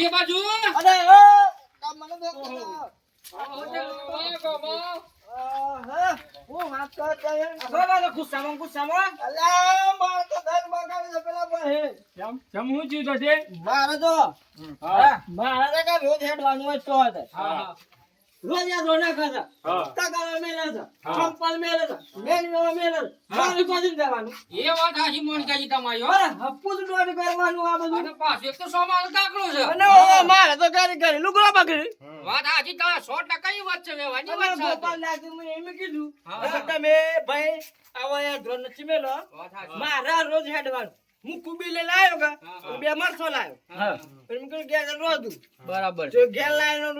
ઓળખેથી બાજુ? અરે ઓ મને દે હું? વાત કરતો બાબા ગુસ્સામાં ગુસ્સામાં? અલ્યા, મારે તો ઘર બગાડી દે પેલા પર. હે. જમ જમ હું જીવ તો છે? મારે તો મારે તો રોજ હેડવાનું હોય તો હા. રોજ રોના ખાતા. તગારા મેલે છે, ચંપલ મેલે છે, મેલીઓ મેલે છે. મારે કોઈને જવાનું? એ વાત હાચી મોનિકાજી તમારી અરે, હપ્પુ જ કરવાનું આ બધું. અને પાછું એક તો સોમાનું કાકડું છે. અને ઓ, મારે તો ઘરે ઘરે લુગડો પકડી. વાત હાચી તમારે સો ટકા ઈ વાત છે વ્યવહારની વાત છે ગોપાલ નાથે મને એમ કીધું તમે ભાઈ આવો યાર નથી મેલો. મારા રોજ હેડવાનું. હું કુબી લઈને આવ્યો કે બે માણસો લાવ્યો. મેં રોધું બરાબર જો ઘેર લાવીને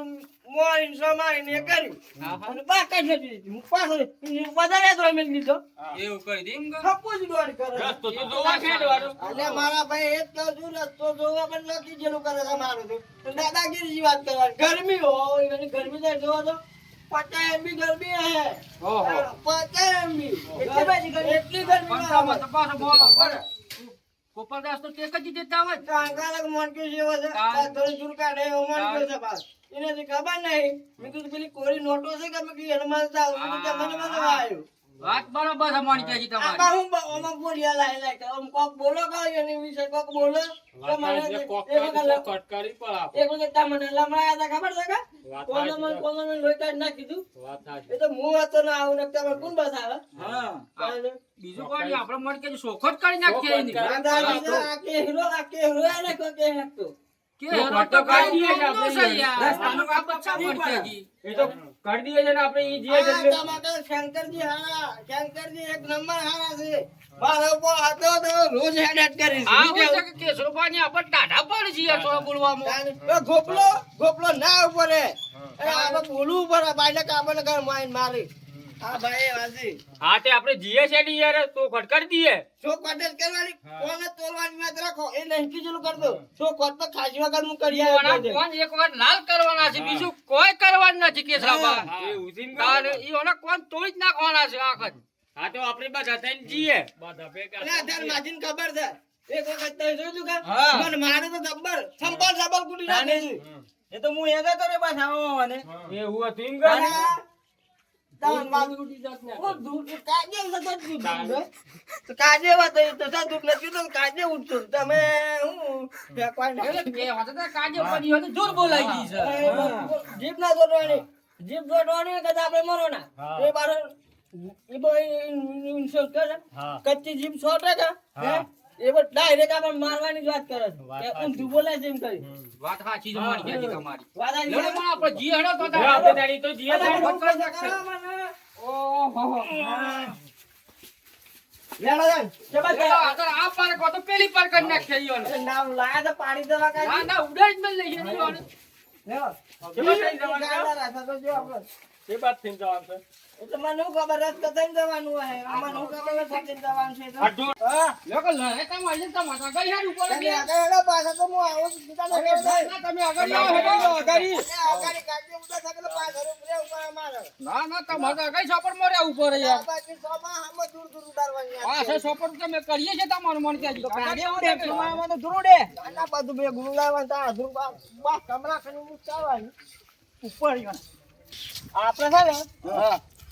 મોરીને સો એ કર્યું. હા, હા. અને બા કાઢી દીધી હું પાછો વધારે ધ્રોણ મેલી દીધો એવું કરી દે એમ જ દોડ કરે. રસ્તો તો તો જોવા વાત એટલે મારા ભાઈ એ જ રસ્તો જોવા પણ નથી જેલું કરે છે મારું તો. દાદાગીરી વાત કરવાની. ગરમી હોય ગરમી થાય જોવો તો પચાસ એમબી ગરમી હે. ઓહો. પચાસ એમબી. એટલી બધી ગરમી એટલી ગરમી પણ. તો પાછો બોલો. ગોપાલદાસ તો ટેક જ દેતા હોય. તો આંકાલક મોનકી જેવો છે આ થોડી દૂર કાઢે એવો મોનક્યો તાન. છે પાછો. એનાથી ખબર નહીં. મેં કીધું પેલી કોરી નોટો છે કે મેં કીધું એને મળતા હું તો કીધું મને મને આવ્યું. વાત બરાબર છે મોનિકાજી તમારી. આમાં હું બ- બોલ્યા લાય લાય કે આમ કોક બોલો કા એની વિશે કોક બોલો? તો મને કોક વખત કટકારી પણ આપ. એક વખત તમને લમણાયા હતા ખબર છે કે? કોનો મન કોનો મને લોઈતા નાખી દીધું વાત સાચી. એ તો હું હતો ના આવું ને તમે કોણ બસાવે હા. બીજું કોઈ નહીં આપણે કે સોખો જ કરી નાખીએ એની. જ આ દાદી કે હીરો આ કે હીરો એને કો કે હતો કે તો કાંઈ દઈએ છે આપણે છે. રસ્તાનું આ બચ્ચા એ તો કરી દઈએ છે ને આપણે ઈ જે છે એટલે તમારે શંકરજી હારા શંકરજી એક નંબર હારા છે. મારો ઉપર હતો તો રોજ હેડ હેડ કરી છે. આ હોય છે કે કેશવભાઈની આપણે ટાઢા પડ છીએ યાર બોલવામાં. ગોપલો ગોપલો ના ઉપર એ આપણે બોલવું પડે બાઈને કાપડને કર માઈન મારી. હા ભાઈ વાસી હા તે આપણે જીએ છે ને યાર તો ખટકારી દીએ. શું કોટેજ કરવાની કોને તોલવાની વાત રાખો એ લહેકી જેલું કર દો. શું ખટ તો ખાજી વગર હું કરી આવ્યો કોણ એક વાર લાલ કરવાના છે બીજું કોઈ કરવાનું નથી કે સાબા એ ઉજીન કાલ. ઈ ઓને કોણ તોડી જ નાખવાના છે આખત. હા તો આપણે બધા થઈને જીએ. બધા ભેગા એટલે આધાર માજીન ખબર છે. એક વખત તો જોયું કે. મને મારે તો જબ્બર સંપલ સંપલ કુટી નાખે એ તો હું એનો તો રે પાછા આવવાને એવું હતું એમ કાજે વાત હોય તો સા દૂધ નથી તો કાજે ઉઠતું તમે હું ફેંકવાય ના. એટલે બે વાત હતા કાજે પડી તો જોર બોલાઈ ગઈ છે. જીભ ના દોડવાની જીભ દોડવાની કદાચ આપણે મરો ના એ બાર એ બહુ ઇન્સ્યોર કરે કચ્ચી જીભ સો ટકા એ બહુ ડાયરેક્ટ આપણે મારવાની જ વાત કરે છે. કે. ઊંધું બોલે છે એમ કરી. વાત સાચી છે મારી તમારી. વાત પણ આપણે જી હેડો તો આપણે તો ઓહો. પાડી દેવા ના ના ઉડાડી જ મેલ લઈએ એ બાદ થઈને જવાનું છે. એટલે મને ખબર જવાનું આમાં શું ખબર રસ્તો થઈને જવાનું છે અઢો- હા. લોકો તમારી તમારે ઉપર તમે આગળ હેડો, પાછા તો હું આવું છું. દુકાને ના, તમે આગળ આવો, હેડો, આગળ. આગળ કાઢી ઉડા થાય એટલે પાછળ ઉપર અમારે. ના ના તમારે આગળ સોપરમાં ઉપર યાર હામે દૂર દૂર સોપર તમે કરીએ છે તમારું મન ક્યાં આના બધું બે ગુરુ લાવવાનું તો આ ધ્રુવ બા- બા કમરા ઉપર. આપણે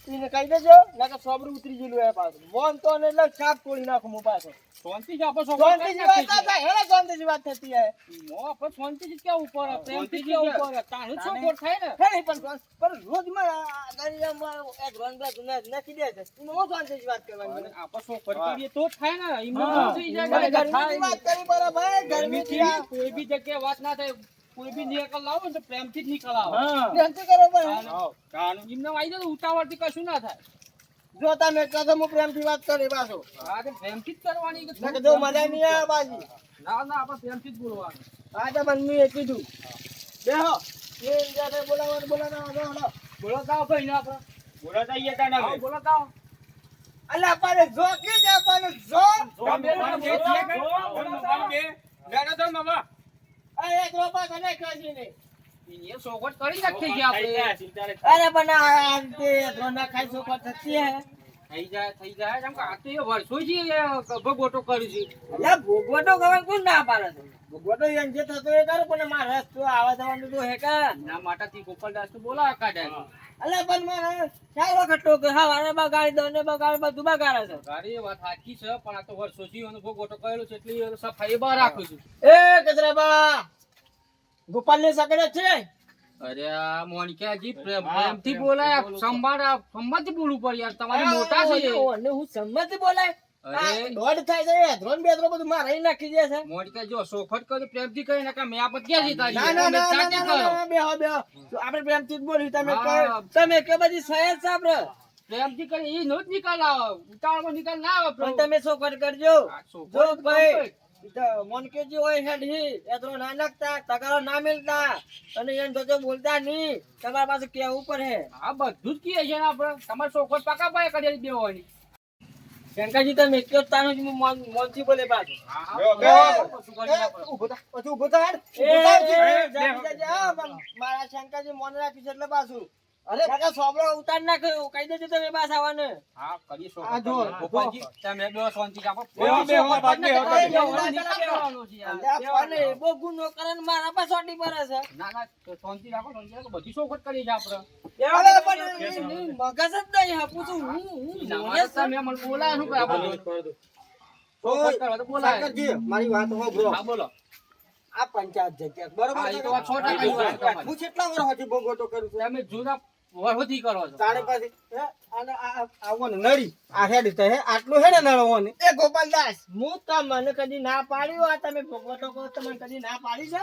છે ને કહી દેજો નકર સોબરું ઉતરી ગયેલું એ પાછું. મોન તો ને એટલે છાપ તોડી નાખું હું પાછો. શાંતિ આપો આપણે સોપર વાત ના થાય હેડો વાત થતી હે આપણે શાંતિ જ કે ઉપર પ્રેમથી કેવું ઉપર છો સોપર થાય ને. હે, પણ પણ- રોજમાં ગરીયા માં એક રોન બે ગુના નાખી દે છે. એમાં હું શાંતિથી વાત કરવાની આપો સો કરીએ તો થાય ને. હા. થઈ જાય. ગરમી વાત કરી બરાબર ગરમી થી કોઈ બી જગ્યાએ વાત ના થાય. કોઈ બી નિકલ લાવો ને તો પ્રેમથી જ નિકલ આવો હા. પ્રેમથી કરો પણ તાનું- તાનું એમને આવી જાય ઉતાવળથી કશું ના થાય જો તમે કહો તો હું પ્રેમથી વાત કરી પાછો તો પ્રેમથી જ કરવાની જો મજા નહીં આવે બાજી ના ના આપણે પ્રેમથી જ બોલવાનું આ તો મને મેં કીધું બેહો એ જ્યારે બોલાવવાનું બોલાવવાનું હાલો, હાલો. બોલો તાવ ભાઈ ને આપણે બોલાતા આઈએ તાને આવો, બોલો તાવ જો કે જો તો મામા. આ એક રોપા કને કહી ને એ સોગટ કરી નાખી છે આપણે. અરે બના રીતે ખાઈ સોગટ થતી હે થઈ જાય થઈ જાય. કેમ કે આ તો એ વર્ષોથી ભગવટો કર્યું છે. અલ્યા ભોગવટો કરવા કોણ ના પાડે છે? ભોગવટો એમ જે થતો એ કરે પણ મારે રસ્તો આવા જવાનું તો હેકા ના માટાથી ગોપાલદાસ તો બોલાવા કાઢ્યા અલ્યા પણ મારે ચાર વખત ટોકે હા વારે બગાડી દો ને બગાડી બધું બગાડે છે. એ વાત સાચી છે પણ આ તો વર્ષોથી એનો ભગવટો કરેલો છે એટલે સફાઈ બહાર રાખું છું. એ કચરાબા ગોપાલ ને સકડે છે? અરે આ મોનિકાજી પ્રેમ પ્રેમથી બોલાય સંભાળ સંભાળથી બોલવું પડે યાર તમારે મોટા છે ઓને હું સંમત બોલાય? અરે. દોડ થાય છે ધ્રોન બે ધ્રો બધું મારે નાખી દે છે. મોનિકા જો સોખટ કરી પ્રેમથી કહી ને કે મેં આ પત્યા છે ના ના ના ના બેહો બેહો આપણે પ્રેમથી જ બોલ્યું. તમે. તમે કે બધી સહેજ છે આપણે પ્રેમથી કરી એ નો જ નિકાલ આવે ઉતાવળમાં નિકાલ ના આવે પણ તમે સોખટ કરજો. જો ભાઈ મોનકેજી હોય હેડ હી ના નાખતા તગારો ના મિલતા. અને એમ તો બોલતા નહીં. તમારા પાસે કેવું પડે આ બધું જ કીએ છે આપણે. તમારે સોખટ પાકા પાય કરી દેવાની શંકરજી તમે કયો તાનો જ હું મોનથી બોલે બાજુ. ઊભો થા ઊભો થા એ, એ. જાજી, જાજી, હા, મારા શંકરજી મોન રાખી છે એટલે પાછું. અરે કાકા સોબળો ઉતાર નાખ્યો કહી દેજો તમે બસ આવવાને હા કરીએ આ જો, ગોપાલજી તમે બે શાંતિ કાપો બે બેહો, બાદ બેહો, બાદ. અલ્યા, પણ એ બહુ ગુનો કરન મારા પાસે ચોટી પર છે ના ના તો શાંતિ રાખો શાંતિ રાખો બધી સોખત કરી છે આપણે મગજ જ નહીં આપું છું હું હું. તમે મને બોલા શું કરે તો મારી વાત. હા બોલો આ પંચાયત જગ્યા બરોબર તો સો. હું કેટલા વર્ષથી ભોગવટો કરું છું અમે જૂના વર્ષોથી કરો છો? તારે પાસે હે? આને આ- આ- આવો ને નળી. આ હેડ તો હે આટલું હે નળવાનું એ ગોપાલદાસ હું તમને કદી ના પાડ્યું. આ તમે ભોગવટો કરો તમને કદી ના પાડી છે?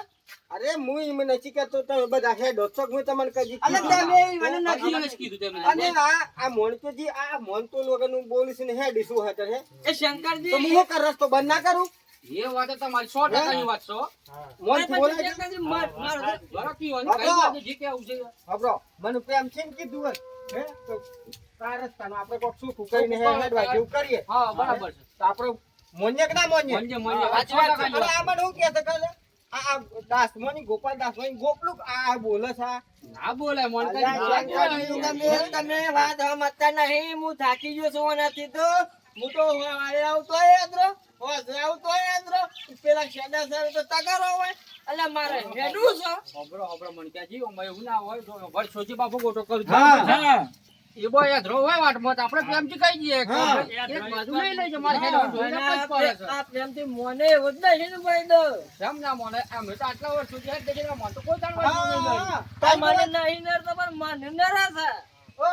અરે હું મને નથી કહેતો તમે બધા હેડ. છો હું તમને કદી અલે તમે મને નથી નથી કીધું. તમે અને આ આ મોનતોજી આ મોનતો બોલીશ ને હેડ શું હતર હે? એ શંકરજી. તો હું કર? રસ્તો બંધ ના કરું? એ વાત તમારી સો ને, વાત છે મને પ્રેમ છે. કીધું હે તો આ રસ્તામાં આપણે કોક શું કરીને હેડવા જેવું કરીએ. હા બરાબર છે. તો આપણે મોન્યક ના મોન્યક મંજે મંજે અરે આમાં હું કહે કાલે આ આ દાસમોની ગોપાલ દાસમોની ગોપલું આ બોલે છે. ના બોલે મન. તમે તમે વાત સમજતા નહીં. હું થાકી ગયો છું તો. હું તો આવતો હોય યાદરો હોજે આવતો પેલા શેડા સર તો તગારો હોય. એટલે મારે હેડું છે. હોભળો, હોભળો, મણક્યાજી, ઓમાં એવું ના હોય, જો વર્ષોથી બાપુ ગોટો કરું હા. એ બોય યાદ હોય વાટમાં આપણે પ્રેમથી કહી દઈએ એક બાજુ લઈ લેજો, મારે હેડવાનું જોઈને પછી પડે આ પ્રેમથી મોને એવું જ નહીં ભાઈ દો કેમ ના મોને? અમે તો આટલા હેડ કોઈ વર્ષ નહીં ગયું. મને નહીં નડતો પણ મને નડે છે. ઓ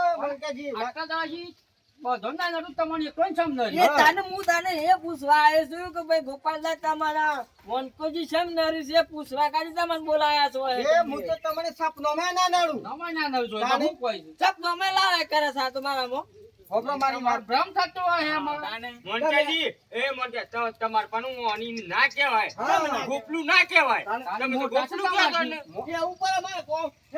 આટલા બધો ના નડું તમને એકલો જ સમજાય. એ તાને હું તાને એ પૂછવા આવ્યો છું કે ભાઈ ગોપાલદાસ તમારા વનકોજી શેમ નરી છે પૂછવા કાઢી તમને બોલાયા છો એ હું તો તમને સપનોમાં ના નડું. નવાય ના નડજો, એમાં તાને? કોઈ સપનોમાં લાવે કરે છે મારામાં હોબળો મારી વાત. ભ્રમ થતો હોય એમાં. મોનકાજી, એ મોનકા, ત- તમારે પણ ના કહેવાય. ગોપલું ના કહેવાય. તમે ગોપલું છે કહેતા ને. કે ઉપર અમારે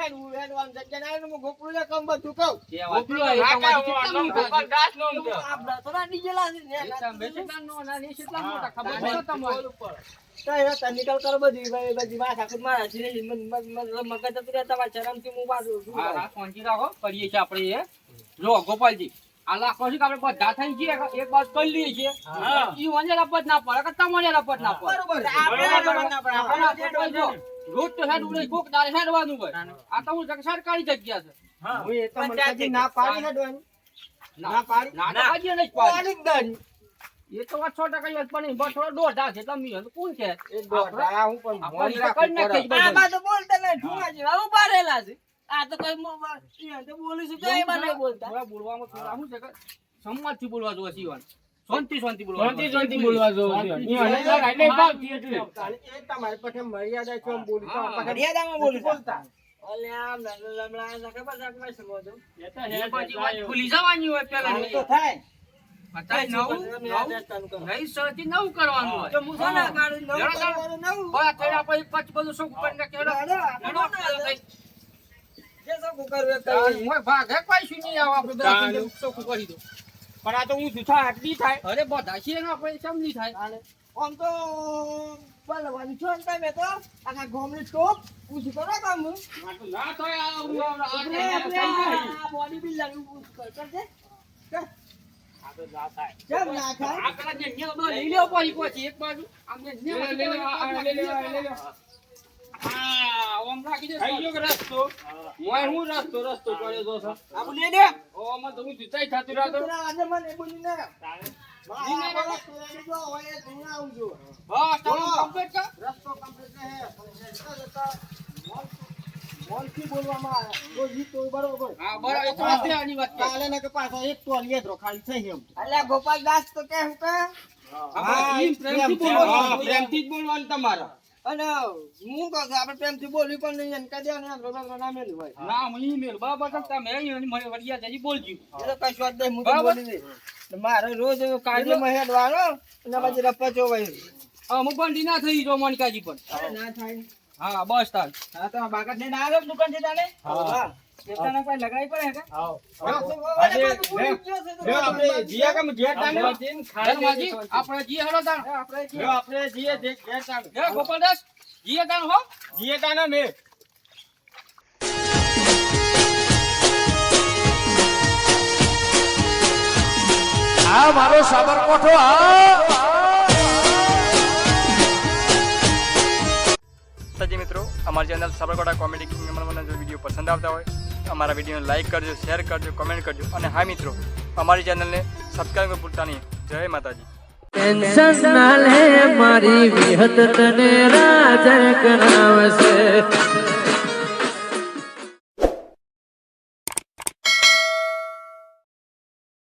કો હેડવું હેડવાનું જગ્યા ના આવે ને હું ગોકળું ને કમ બધું કહું. ગોપલું હોય, તમારી કહેવાય, કેટલા મોટા છે? ગોપાલ દાસ નો ઊંઘે. આપડા તો ના ડીજેલા છે ને. એ તમે કેટલા નાના ને એ કેટલા મોટા, ખબર છે તમારે? તો એ તો કરો બધી ભાઈ બધી વાત આખું મારા છે મન મન મન મગજ જતું રહે હું પાછું હા, હા, શાંતિ રાખો, કરીએ છીએ આપણે એ. જો ગોપાલજી આ લાખો છે કે આપણે બધા થઈ છીએ એક વાત કરી લઈએ છીએ. હા. ઈ મને રપત ના પડે કે તમને રપત ના પડે? બરોબર આપણે ના આપણે રોજ તો હેડ ઉડે કોક દાડે હેડવાનું હોય. આ તો હું સરકારી જગ્યા છે. હું. એ તો મલકાજી ના પાડી હેડવાની. ના પાડી? ના તો નહીં પાડી. પાડી એ તો વાત સો ટકા વાત પણ થોડો દોઢા છે તમે કોણ છે? દોઢા હું પણ તો. આમાં બોલતા નહીં, ઠુંગા જેવા ઊભા છે. આ તો કોઈ મો- મો- ઈ તો બોલીશું તો એમાં નહીં બોલતા. બોલવામાં થોડા શું છે કે સંવાદથી બોલવા જોવે શિવાન શાંતિ શાંતિ બોલવા શાંતિ શાંતિ બોલવા ઈ એટલે. એ તમારી પાસે મર્યાદા છે એમ મર્યાદામાં બોલતા. શું ભાગ કોઈ નહીં આવે ચોખ્ખું કરી દો પણ આ તો હું જૂઠા આટલી થાય. અરે બધા છે ને આપણે કેમ નહીં થાય આમ તો બલવાની છો ને તમે તો. આખા ગામની ટોપ પૂછી કરો કામ તો ના થાય આ બોડી બિલ્ડર કરજે. એક બાજુ. ઓમ રાખી દે આઈ ગયો રસ્તો? મોય હું રસ્તો? રસ્તો પડ્યો તો સર આ બોલી લે. માં તો હું જીતાઈ ખાતું રાતો. તું આજે મને એ બોલી. ને જો હોય તું કે પાછા એક ટોલીએ જ રોખાડી થઈ એમ. અલ્યા ગોપાલદાસ તો કે હું કે? પ્રેમથી બોલવાનું તમારે. અને હું કહું આપણે પ્રેમથી બોલ્યું પણ નહીં એને કહી એમ રોડા ના મેલું હોય. ના હું ઈમેલ બરાબર તો તમે અહીં મને વડિયા જજી બોલજી. એટલે તો કશું જ નહીં, હું બોલી દઈશ. ને મારે રોજ કાઢીમાં હેડવાનો અને પછી રપચો હોય અમુક પણ ના થઈ જો મણકાજી પણ. ના થાય. હા બસ તાર. હા તો બાકાત ને આવ્યો ને દુકાનથી તાને હા. આ મારો સાબરકોઠો આ મિત્રો અમારી ચેનલ સાબરકાંઠા કોમેડી કિંગ જો વીડિયો પસંદ આવતા હોય અમારા વિડીયોને લાઇક કરજો, શેર કરજો કમેન્ટ કરજો અને હા મિત્રો, અમારી ચેનલને સબસ્ક્રાઈબ ભૂલતા નહીં. જય માતાજી. ટેન્શન ના લે, મારી વિહત તને રાજ કરાવશે.